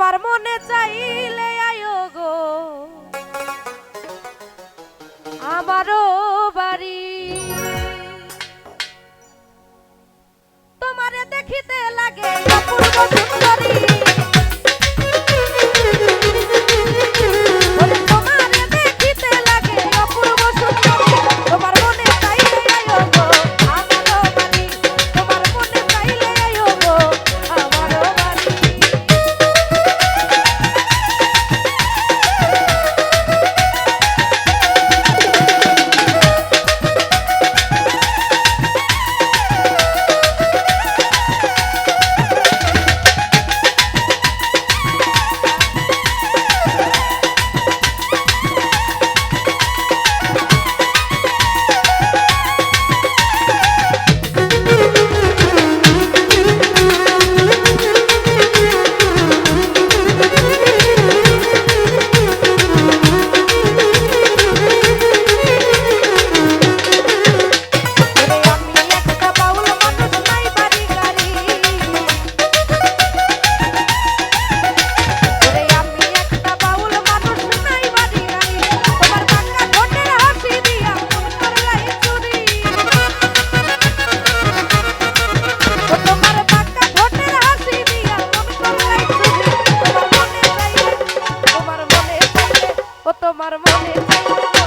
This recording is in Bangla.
তোমার মনে চাইলে কত তোমার মনে